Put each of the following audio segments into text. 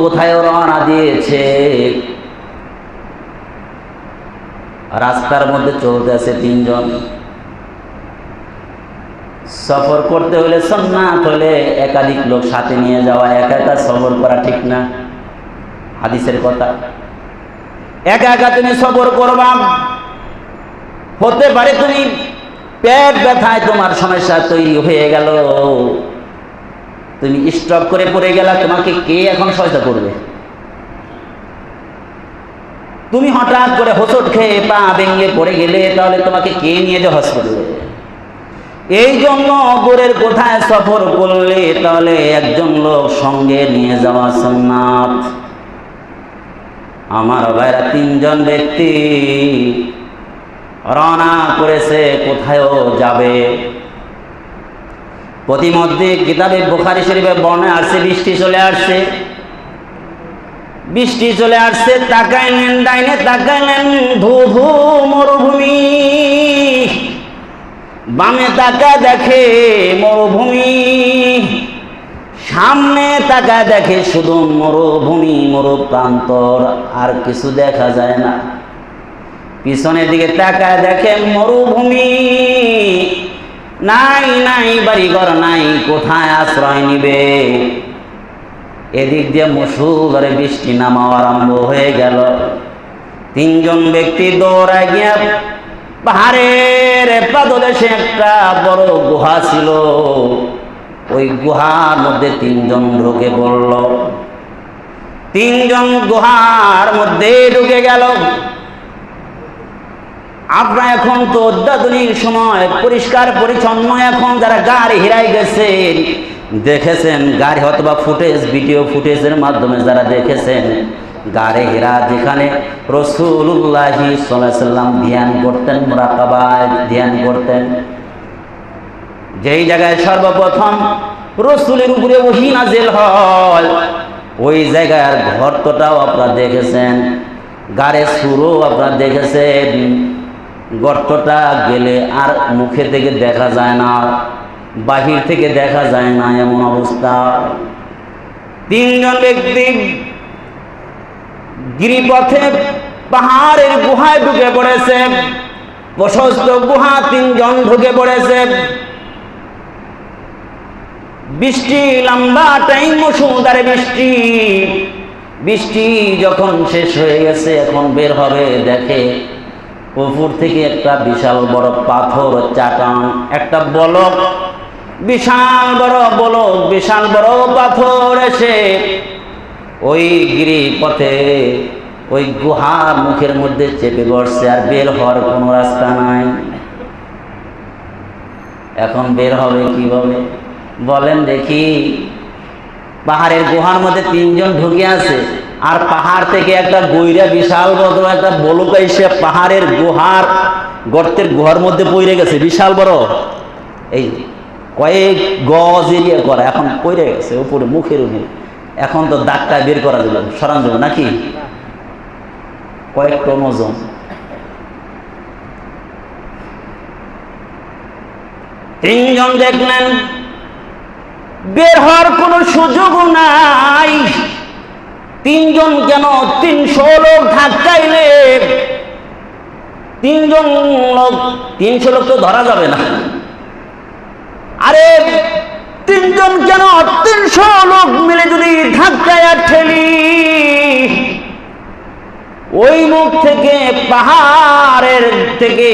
কোথায় রওনা দিয়েছে? রাস্তার মধ্যে চলতে আছে তিনজন। সফর করতে হলে সন্ন্যাত হলে একাধিক লোক সাথে নিয়ে যাওয়া, একা একা সফর করা ঠিক না। হাদিসের কথা। একা একা তুমি সফর করবা। হতে পারে তুমি পেট ব্যথায় তোমার সমস্যা তৈরি হয়ে গেল। তুমি স্টপ করে পড়ে গেলা, তোমাকে কে এখন সহায়তা করবে? তুমি হঠাৎ করে হোসট খেয়ে পা ভেঙে পড়ে গেলে, তাহলে তোমাকে কে নিয়ে যাওয়া হসপিটালে এই জন্য গোরের কোথায় সফর করলে, তাহলে একজন লোক সঙ্গে নিয়ে যাওয়া সোমনাথ আমার ভাইরা তিনজন ব্যক্তি রওনা করেছে, কোথায়ও যাবে? প্রতিমধ্যে কিতাবে বুখারি শরীফে বর্ণে আসছে, বৃষ্টি চলে আসছে। বৃষ্টি চলে আসছে, তাকাইলেন ডাইনে, তাকাইলেন ধু ধু মরুভূমি। বামে তাকা দেখে মরুভূমি। সামনে তাকা দেখে শুধু মরুভূমি মরু প্রান্তর আর কিছু দেখা যায় না। পিছনের দিকে তাকায় দেখে মরুভূমি। নাই নাই, বাড়িঘর নাই, কোথায় আশ্রয় নিবে? এদিক দিয়ে মুসুলরে বৃষ্টি নামা আরম্ভ হয়ে গেল। তিনজন ব্যক্তি দৌড়ায় গিয়া পাহাড়ের পাদদেশে একটা বড় গুহা ছিল। ওই গুহার মধ্যে তিনজন ঢুকে পড়ল। তিনজন গুহার মধ্যে ঢুকে গেল। আপনারা এখন তো অত্যাধুনিক সময়, পরিষ্কার পরিচ্ছন্ন এখন যারা গাড়ি হিরাই গেছেন, দেখেছেন গাড়ি অথবা ফুটেজ, ভিডিও ফুটেজের মাধ্যমে যারা দেখেছেন, গাড়ি হেরা যেখানে রসুল্লাহি সাল্লাম ধ্যান করতেন, মোরাকাবায় ধ্যান করতেন। যেই জায়গায় সর্বপ্রথম রসুলের উপরে ওহি নাজিল হয়, ওই জায়গার ঘরটাও আপনারা দেখেছেন গাড়ে সুরও আপনারা দেখেছেন। গর্তটা গেলে আর মুখে থেকে দেখা যায় না, বাহির থেকে দেখা যায় না এমন অবস্থা। তিনজন ব্যক্তি গিরিপথে পাহাড়ের গুহায় ঢুকে পড়েছে, প্রশস্ত গুহা, তিনজন ঢুকে পড়েছে। বৃষ্টি, লম্বা টাইম মুসুলধারে বৃষ্টি। বৃষ্টি যখন শেষ হয়ে গেছে, এখন বের হবে, দেখে উপর থেকে একটা বিশাল বড় পাথর চাটান একটা বলক, বিশাল বড় বলক, বিশাল বড় পাথর এসে ওই গিরি পথে ওই গুহার মুখের মধ্যে চেপে বসছে আর বের হওয়ার কোনো রাস্তা নাই। এখন বের হবে কীভাবে? বলেন দেখি, পাহাড়ের গুহার মধ্যে তিনজন ঢুকে আছে। আর পাহাড় থেকে একটা গইরা বিশাল বড় একটা বলুকা এসে পাহাড়ের গুহার, গর্তের গুহার মধ্যে পড়ে গেছে, বিশাল বড়। এই কয়েক গজ এরিয়া করা এখন পড়ে গেছে, উপরে মুখের উপরে এখন তো দাগটা বের করা যাবে সরান যাবে নাকি? কয়েক টন ওজন। তিনজন দেখলেন, বের হওয়ার কোনো সুযোগ নাই। তিনজন কেন তিনশো লোক ধাক্কাইলে তিনজন লোক, তিনশো লোক তো ধরা যাবে না। আরে, তিনজন কেন তিনশো লোক মিলে যদি ধাক্কায় ঠেলি। ওই মুখ থেকে, পাহাড়ের থেকে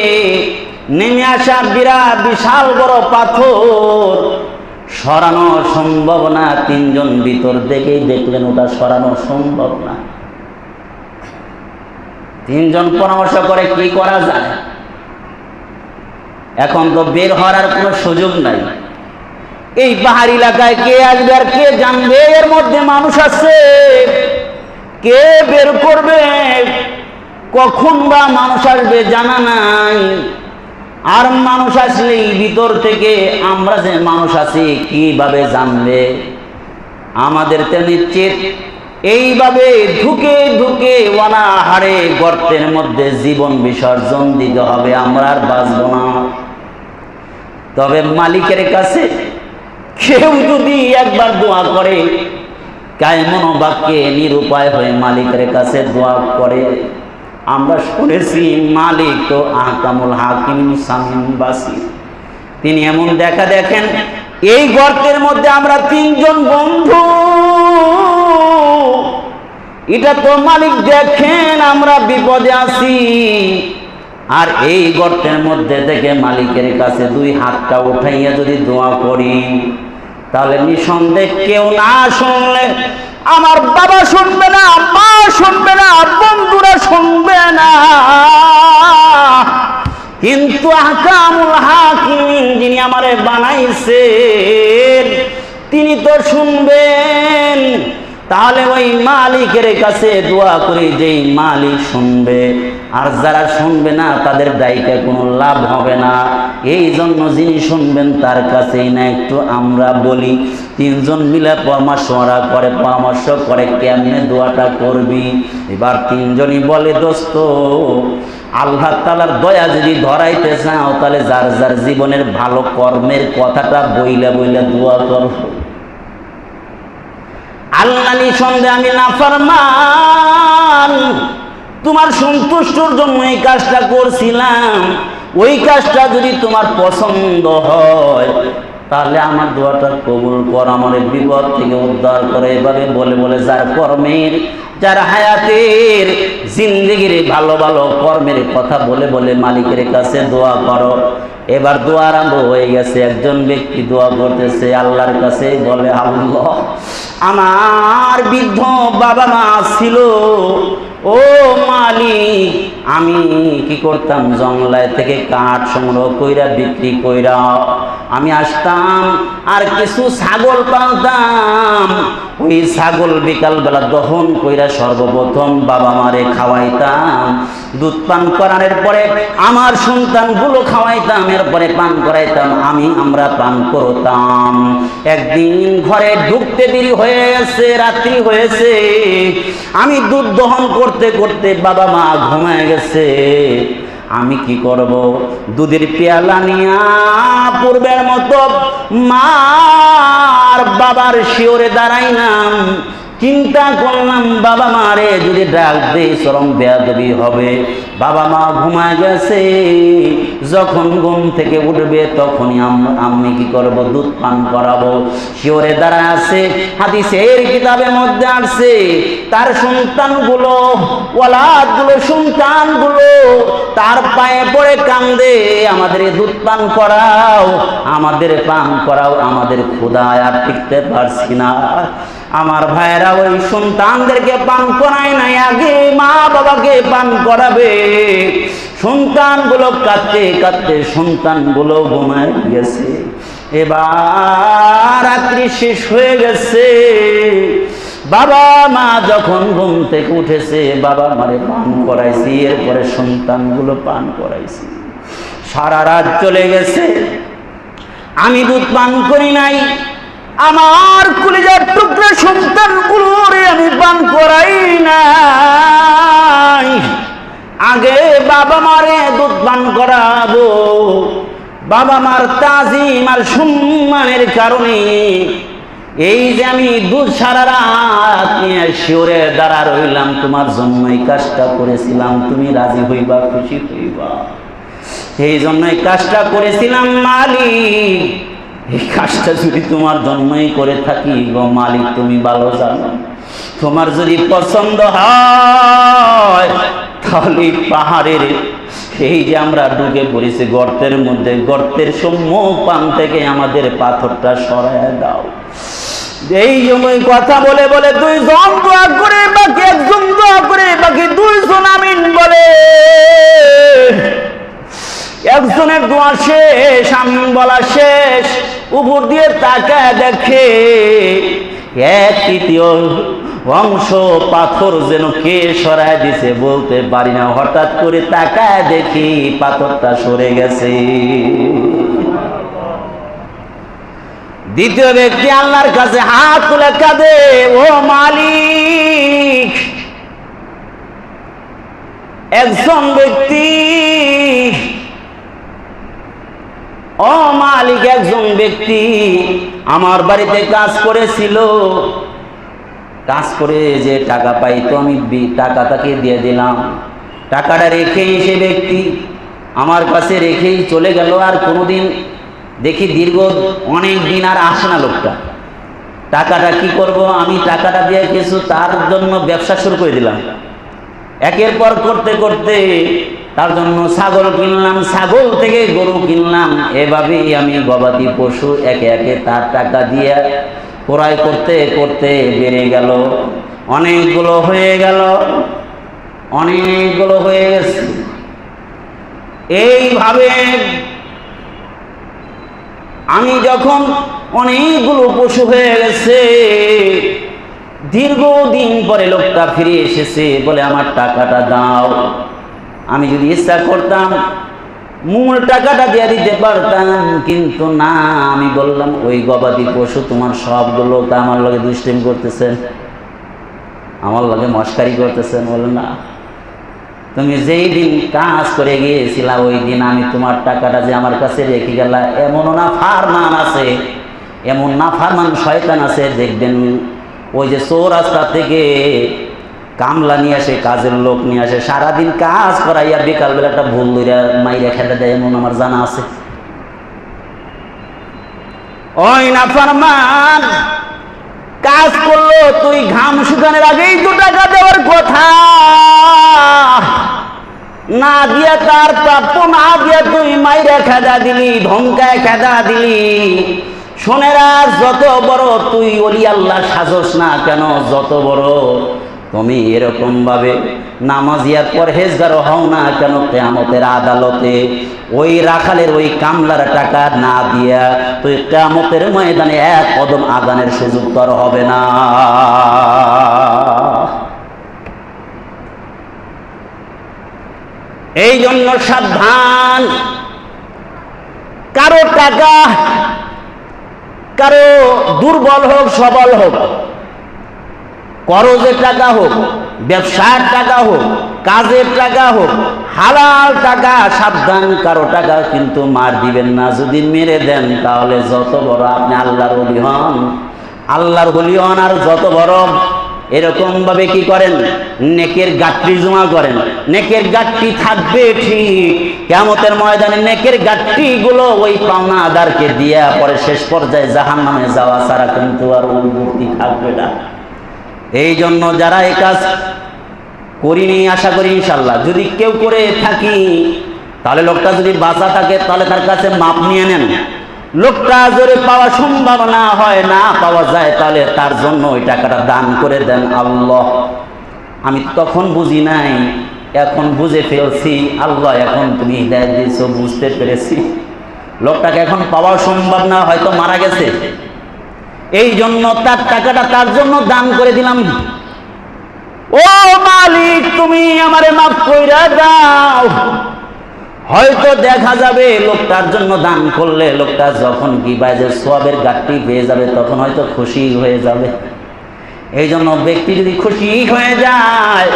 নেমে আসা বিরাট বিশাল বড় পাথর সরানো সম্ভব না, তিনজন ভিতর দেখেই দেখলেন ওটা সরানো সম্ভব না। তিনজন পরামর্শ করে কি করা যায়? এখন তো বের হওয়ার কোনো সুযোগ নাই। এই পাহাড়ি এলাকায় কে আসবে আর কে জানবে? এর মধ্যে মানুষ আছে। কে বের করবে? কখন বা মানুষ আসবে জানা নাই। আর মানুষ আসলেই ভিতর থেকে আমরা যে মানুষ আছি, কীভাবে জানবে? আমাদের তো নিশ্চিত। এইভাবে ঢুকে ঢুকে অনাহারে গর্তের মধ্যে জীবন বিসর্জন দিতে হবে, আমরা আর বাঁচব না। তবে মালিকের কাছে কেউ যদি একবার দোয়া করে কায়মন বাক্যে নিরুপায় হয়ে মালিকের কাছে দোয়া করে। আমরা শুনেছি, মালিক তো আহকামুল হাকিম সামিম বাসি তিনি এমন দেখা দেখেন, এই গর্তের মধ্যে আমরা তিনজন বন্ধু। এটা তো মালিক দেখেন, আমরা বিপদে আছি। আর এই গর্তের মধ্যে থেকে মালিকের কাছে দুই হাতটা উঠাইয়া যদি দোয়া করি, তাহলে নিঃসন্দেহ কেউ না শুনলে আমার বাবা শুনবে না, মা শুনবে না, বন্ধুরা শুনবে না। কিন্তু আহকামুল হাকিম যিনি আমারে বানাইছেন, তিনি তো শুনবেন। তাহলে ওই মালিকের কাছে দোয়া করি যেই মালিক শুনবে। আর যারা শুনবে না, তাদের দায়িকা কোনো লাভ হবে না। এই জন্য যিনি শুনবেন, তার কাছেই না, একটু আমরা বলি। তিনজন মিলে পরামর্শ ওরা করে, পরামর্শ করে কেমনে দোয়াটা করবি? এবার তিনজনই বলে, দোস্ত, আল্লাহ তালার দয়া যদি ধরাইতে চাও, তাহলে যার যার জীবনের ভালো কর্মের কথাটা বইলে বইলে দোয়া করো। আল্লাহ নিঃসন্দেহে আমি নাফরমান। তোমার সন্তুষ্টর জন্য এই কাজটা করছিলাম। ওই কাজটা যদি তোমার পছন্দ হয় তাহলে আমার দোয়াটা কবুল কর, আমার বিপদ থেকে উদ্ধার করে। এভাবে বলে বলে যার কর্মের, যার হায়াতের, জিন্দগির ভালো ভালো কর্মের কথা বলে বলে মালিকের কাছে দোয়া করো। এবার দোয়া আরম্ভ হয়ে গেছে, একজন ব্যক্তি দোয়া করতেছে, আল্লাহর কাছে বলে, আল্লাহ, আমার বৃদ্ধ বাবা মা ছিল। ও মালিক, আমি কি করতাম? জঙ্গলায় থেকে কাঠ সংগ্রহ কইরা বিক্রি কইরা আমি আসতাম আর কিছু ছাগল পালতাম। ওই ছাগল বিকালবেলা দহন কইরা সর্বপ্রথম বাবা মারে খাওয়াইতাম, দুধ পান করানোর পরে আমার সন্তানগুলো খাওয়াইতাম, এরপরে পান করাইতাম, আমি আমরা পান করতাম। একদিন ঘরে ঢুকতে দেরি হয়ে গেছে রাত্রি হয়েছে, আমি দুধ দহন করতে করতে বাবা মা ঘুমায় গেছে। আমি কি করব? দুধের পেয়ালা নিয়া পূর্বের মতো মার বাবার শিওরে দাঁড়াইলাম। চিন্তা করলাম, বাবা মারে যদি ডাক দেই চরম বেয়াদবি হবে। বাবা মা ঘুমায় গেছে, যখন ঘুম থেকে উঠবে, তখনই আম- কি করব? দুধ পান করাবো। শিওরে দ্বারা আছে, হাদিসের কিতাবের মধ্যে আসছে, তার সন্তানগুলো ওলাদগুলো সন্তানগুলো, তার পায়ে পড়ে কান্দে, আমাদের দুধ পান করাও, আমাদের পান করাও, আমাদের ক্ষুদায় আর টিকতে পারছি না। আমার ভাইয়েরা ওই সন্তানদেরকে পান করায় নাই, আগে মা বাবাকে পান করাবে। সন্তানগুলো কাঁদতে কাঁদতে সন্তানগুলো ঘুমায় গেছে। এবার রাত্রি শেষ হয়ে গেছে। বাবা মা যখন ঘুম থেকে উঠেছে, বাবা মারে পান করাইছি, এরপরে সন্তানগুলো পান করাইছি। সারা রাত চলে গেছে। আমি দুধ পান করি নাই। আমার কলিজার টুকরা সন্তানগুলোরে আমি পান করাই নাই। আগে বাবা মারে দুধ পান করাবো, বাবা মার তাজিম আর সম্মানের কারণে। এই যে আমি দুধ সারা রাত নিয়ে শিওরে দাঁড়া রইলাম, তোমার জন্য এই কাজটা করেছিলাম। তুমি রাজি হইবা, খুশি হইবা। এই জন্য এই কাজটা করেছিলাম মালিক। এই কাজটা যদি তোমার জন্মই করে থাকি গো মালিক, তুমি ভালো জানো। তোমার যদি পছন্দ হয়, তাহলে পাহাড়ের এই যে আমরা ঢুকে পড়েছি, গর্তের মধ্যে, গর্তের সম্মুখ পান থেকে আমাদের পাথরটা সরায় দাও। এই জন্যই কথা বলে বলে দুইজন দোয়া করে, বাকি একজন দোয়া করে, বাকি দুইজন আমিন বলে। একজনের দোয়া শেষ আমি বলা শেষ। উপর দিয়ে তাকায় দেখে এক তৃতীয় অংশ পাথর যেন কে সরায় দিছে বলতে পারি না। হঠাৎ করে তাকায় দেখি পাথরটা সরে গেছে। দ্বিতীয় ব্যক্তি আল্লাহর কাছে হাত তুলে কাঁদে, ও মালিক! একজন ব্যক্তি ও মালিক, একজন ব্যক্তি আমার বাড়িতে কাজ করেছিল। কাজ করে যে টাকা পাই তো আমি টাকা তাকে দিয়ে দিলাম। টাকাটা রেখেই সে ব্যক্তি আমার কাছে রেখেই চলে গেল। আর কোনোদিন দেখি দীর্ঘ অনেক দিন আর আসে না লোকটা। টাকাটা কি করব? আমি টাকাটা দিয়ে কিছু তার জন্য ব্যবসা শুরু করে দিলাম। একের পর করতে করতে তার জন্য ছাগল কিনলাম, ছাগল থেকে গরু কিনলাম। এভাবেই আমি গবাদি পশু একে একে তার টাকা দিয়ে ক্রয় করতে করতে বেড়ে গেল। অনেকগুলো হয়ে গেল, অনেকগুলো হয়ে গেছে। এইভাবে আমি যখন অনেকগুলো পশু হয়ে গেছে, দীর্ঘদিন পরে লোকটা ফিরে এসেছে, বলে, আমার টাকাটা দাও। আমি যদি ইচ্ছা করতাম, মূল টাকাটা দিয়ে দিতে পারতাম, কিন্তু না, আমি বললাম, ওই গবাদি পশু তোমার সবগুলো তো আমার লগে দুষ্টিম করতেছেন আমার লগে মস্কারি করতেছেন বলে না। তুমি যেই দিন কাজ করে গিয়েছিলা, ওই দিন আমি তোমার টাকাটা যে আমার কাছে রেখে গেলা, এমনও না ফারমান আছে, এমন না ফারমান শয়তান আছে, দেখবেন ওই যে চোর রাস্তা থেকে কামলা নিয়ে আসে, কাজের লোক নিয়ে আসে, সারাদিন কাজ করাইয়া বিকালবেলা একটা ভুল দইরা মাইরা খেতে দেয়, এমন আমার জানা আছে। ওই না কাজ করল, তুই ঘাম শুকানোর আগেই তো টাকা দেওয়ার কথা। না দিয়া তার প্রাপ্য, না দিয়া তুই মাইরা খেদা দিলি, ধমকায় খেদা দিলি। শোনেরা যত বড় তুই অলি আল্লাহ সাজস না কেন, যত বড় তুমি এরকম ভাবে নামাজিয়ার পরহেজগার হও না কেন? কেয়ামতের আদালতে ওই রাখালের ওই কামলার টাকা না দিয়া তুই কেয়ামতের ময়দানে এক কদম আগানের সুযোগ তোর হবে না। এই জন্য সাবধান। কারও টাকা, কারও দুর্বল হোক, সবল হোক করজের টাকা হোক, ব্যবসার টাকা হোক, কাজের টাকা হোক, হালাল টাকা, সাবধান, কারও টাকা কিন্তু মার দিবেন না। যদি মেরে দেন, তাহলে যত বড় আপনি আল্লাহর হলি হন, আল্লাহর হলি হন আর যত বড় এরকম ভাবে কি করেন? নেকের গাঠটি জমা করেন। নেকের গাঠটি থাকবে ঠিক। কেমতের ময়দানে নেকের গাঠটি গুলো ওই পাওনা আদারকে দিয়া পরে শেষ পর্যায়ে জাহান নামে যাওয়া ছাড়া কিন্তু আর অনুভূতি থাকবে না। এই জন্য যারা এই কাজ করিনি, আশা করি ইনশাল্লাহ যদি কেউ করে থাকি, তাহলে লোকটা যদি বাঁচা থাকে, তাহলে তার কাছে মাপ নিয়ে নেন। লোকটা যদি পাওয়া সম্ভব না হয়, না পাওয়া যায়, তাহলে তার জন্য ওই টাকাটা দান করে দেন আল্লাহ। আমি তখন বুঝি নাই, এখন বুঝে ফেলছি, আল্লাহ, এখন তুমি হৃদয় দিয়েছ, বুঝতে পেরেছি। লোকটাকে এখন পাওয়া সম্ভব না হয়তো মারা গেছে। এই জন্য তার টাকাটা তার জন্য দান করে দিলাম। ও মালিক, তুমি আমারে মাফ কইরা দাও। হয়তো দেখা যাবে লোকটার জন্য দান করলে লোকটা যখন কি বাজে সবের গাঠটি পেয়ে যাবে, তখন হয়তো খুশি হয়ে যাবে। এই জন্য ব্যক্তি যদি খুশি হয়ে যায়,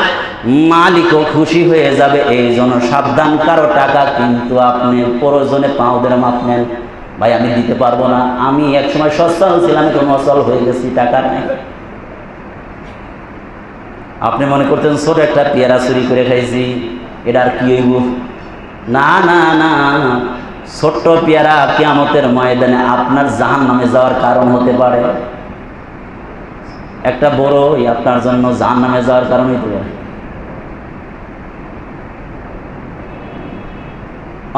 মালিকও খুশি হয়ে যাবে। এই জন্য সাবধান, কারও টাকা কিন্তু আপনি প্রয়োজনে পাওদের মাপ নেন। ভাই, আমি দিতে পারব না। আমি একসময় সস্তাল ছিলাম এখন অচল হয়ে গেছি, টাকা নেই। আপনি মনে করতেন, ছোট একটা পেয়ারা চুরি করে খাইছি এটা আর কি হইব? না না না। ছোট্ট পেয়ারা কেয়ামতের ময়দানে আপনার জাহান নামে যাওয়ার কারণ হতে পারে। একটা বড় আপনার জন্য জাহান নামে যাওয়ার কারণ হতে পারে।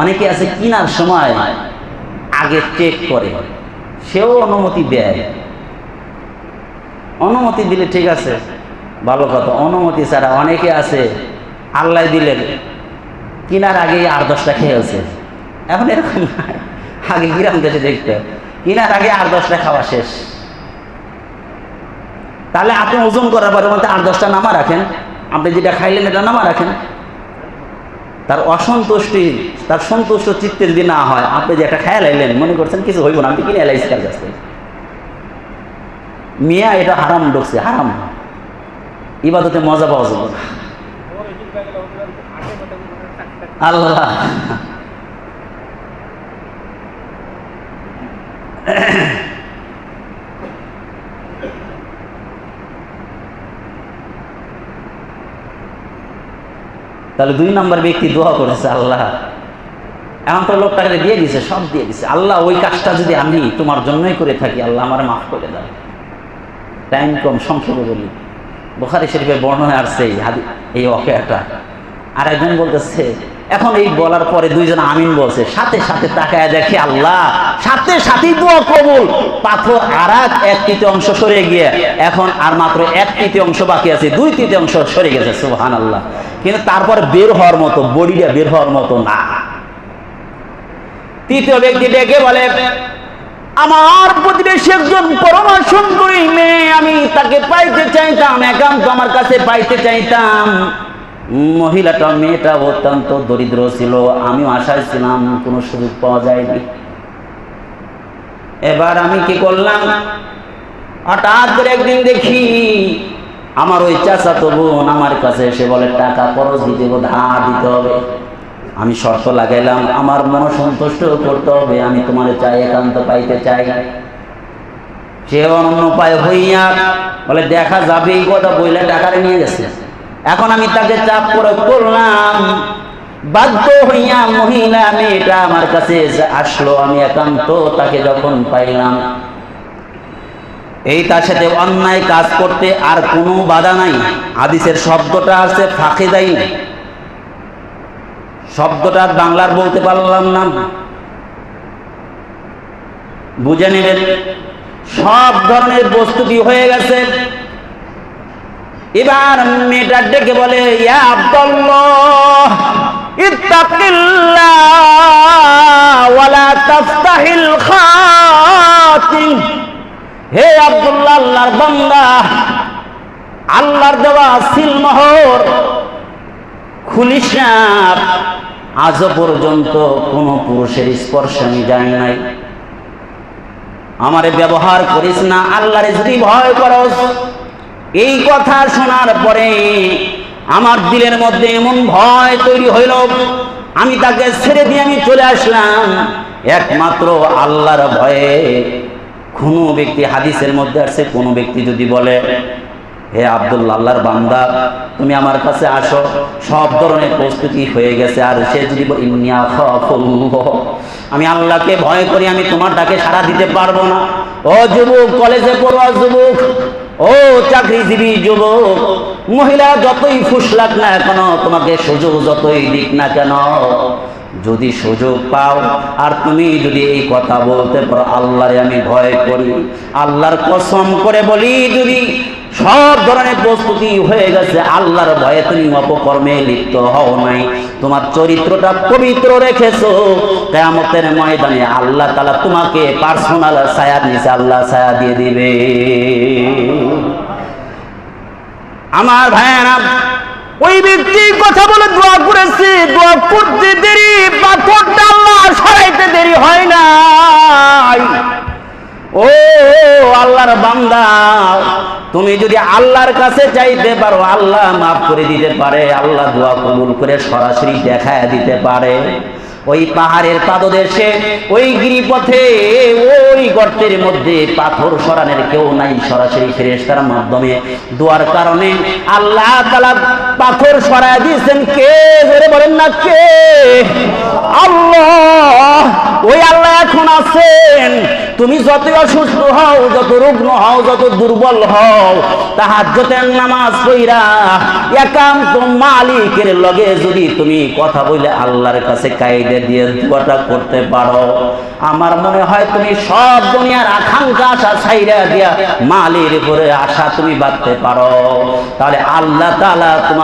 অনেকে আছে, কিনার সময় আগে চেক করে। সেও অনুমতি দেয়। অনুমতি দিলে ঠিক আছে। ভালো কথা, অনুমতি ছাড়া অনেকে আছে, আল্লাহ দিলেন, কিনার আগে আর দশটা খেয়েছে। এখন এরকম আগে গ্রাম দেশে দেখতে কিনার আগে আর দশটা খাওয়া শেষ। তাহলে আপনি ওজন করার পরে মধ্যে আট দশটা নামা রাখেন। আপনি যেটা খাইলেন এটা নামা রাখেন। তার অসন্তুষ্টি, তার সন্তুষ্ট চিত্তে যদি না হয়, আপনি যে একটা খেয়াল আইলেন, মনে করছেন কিছু হইব না আপনি কিনে এলাইছি তার কাছ মিয়া এটা হারাম ঢুকছে, হারাম। ইবাদতে মজা পাওয়া যাবে। আল্লাহ। তাহলে দুই নম্বর ব্যক্তি দোয়া করেছে, আল্লাহ। এমন তো লোকটাকে দিয়ে দিছে, সব দিয়ে দিছে। আল্লাহ, ওই কাজটা যদি আমি তোমার জন্যই করে থাকি, আল্লাহ আমার মাফ করে দাও। টাইম কম, সংক্ষেপে বলি। বোখারি শরীফের বর্ণনা আসছে এই হাদি, এই অকেয়াটা আর একজন বলতেছে এখন এই বলার পরে দুইজন আমিন বলছে, সাথে সাথে তাকায় দেখে আল্লাহ, সাথে সাথেই দোয়া কবুল। পাথর আর এক তৃতীয় অংশ সরে গিয়ে, এখন আর মাত্র এক তৃতীয় অংশ বাকি আছে, দুই তৃতীয় অংশ সরে গেছে সুবহান আল্লাহ কিন্তু তারপর বের হওয়ার মতো, বডিটা বের হওয়ার মতো না। তৃতীয় ব্যক্তি ডেকে বলে, আমার প্রতিবেশী একজন পরমা সুন্দরী মেয়ে আমি তাকে পাইতে চাইতাম, একান্ত আমার কাছে পাইতে চাইতাম। মহিলাটা, মেয়েটা অত্যন্ত দরিদ্র ছিল, আমিও আশায় ছিলাম কোনো সুযোগ পাওয়া যায়নি। এবার আমি কি করলাম? হঠাৎ করে একদিন দেখি আমার ওই চাচাতো বোন আমার কাছে এসে বলে, টাকা খরচ দিতে ধার দিতে হবে। আমি শর্ত লাগাইলাম, আমার মন সন্তুষ্ট করতে হবে, আমি তোমার চাই, একান্ত পাইতে চাই। সে অন্য উপায় হইয়া বলে, দেখা যাবে, এই কথা বইলে টাকারে নিয়ে গেছে। এখন আমি তাকে চাপ করে করলাম। বাধ্য হইয়া মহিলা মেয়েটা আমার কাছে আসলো, আমি একান্ত তাকে যখন পাইলাম। এই তার সাথে অন্যায় কাজ করতে আর কোনো বাধা নাই। হাদিসের শব্দটা আছে ফাঁকে দেয় শব্দটা বাংলার বলতে পারলাম না। বুঝে নেবেন সব ধরনের প্রস্তুতি হয়ে গেছে। এবার মেয়েটা ডেকে বলে, ইয়া আব্দুল্লাহ খাতিম। হে আব্দুল্লাহ, আল্লাহর বান্দা, আল্লাহর দেওয়া সিলমোহর খুলিস না। আজও পর্যন্ত কোনো পুরুষের স্পর্শ আমি যাই নাই। আমারে ব্যবহার করিস না, আল্লাহরে যদি ভয় করস এই কথা শোনার পরে আমার দিলের মধ্যে এমন ভয় তৈরি হইল। আমি তাকে ছেড়ে দিয়ে আমি চলে আসলাম। একমাত্র আল্লাহর ভয়ে কোনো ব্যক্তি হাদিসের মধ্যে আসছে কোনো ব্যক্তি যদি বলে, হে আব্দুল্লাহ আল্লাহর বান্দা, তুমি আমার কাছে আসো। সব ধরনের প্রস্তুতি হয়ে গেছে। আর সে যদি আমি আল্লাহকে ভয় করি, আমি তোমার ডাকে সাড়া দিতে পারব না। ও যুবক, কলেজে পড়ুয়া যুবক। ও চাকরিজীবী যুবক, মহিলা যতই ফুসলাক না কেন, তোমাকে সুযোগ যতই দিক না কেন, যদি সুযোগ পাও, আর তুমি যদি এই কথা বলতে পারো, আল্লাহরে আমি ভয় করি, আল্লাহর কসম করে বলি, যদি সব ধরনের প্রস্তুতি হয়ে গেছে। আল্লাহর ভয়ে তুমি অপকর্মে লিপ্ত হও নাই। তোমার চরিত্রটা পবিত্র রেখেছো। কেয়ামতের ময়দানে আল্লাহ তালা তোমাকে পার্সোনাল ছায়ার নিচে আল্লাহ ছায়া দিয়ে দিবে। আমার ভাইয়েরা, ওই ব্যক্তি কথা বলে দোয়া করেছে। দোয়া করতে দেরি পাথরটা আল্লাহ সরাইতে দেরি হয় নাই। ও, আল্লাহর বান্দা, তুমি যদি আল্লাহর কাছে চাইতে পারো, আল্লাহ মাফ করে দিতে পারে, আল্লাহ দোয়া কবুল করে সরাসরি দেখায় দিতে পারে। ওই পাহাড়ের পাদদেশে, ওই গিরিপথে, ওই গর্তের মধ্যে পাথর সরানের কেউ নাই সরাসরি ফেরেশতার মাধ্যমে। দোয়ার কারণে আল্লাহ তালা পাথর সরায় দিয়েছেন। কে? ধরে বলেন না কে? আল্লাহ! ওই আল্লাহ এখন আছেন। তুমি যতই অসুস্থ হও, যত রুগ্ন হও, যত দুর্বল হও তাহার যতের নামাজ পইরা একান্ত মালিকের লগে যদি তুমি কথা বলে আল্লাহর কাছে কাইদে দিয়ে দোয়াটা করতে পারো। আমার মনে হয় তুমি সব দুনিয়ার আকাঙ্ক্ষা আশা ছাইরা দিয়া মালির উপরে আশা তুমি বাঁধতে পারো। তাহলে আল্লাহ তালা তোমার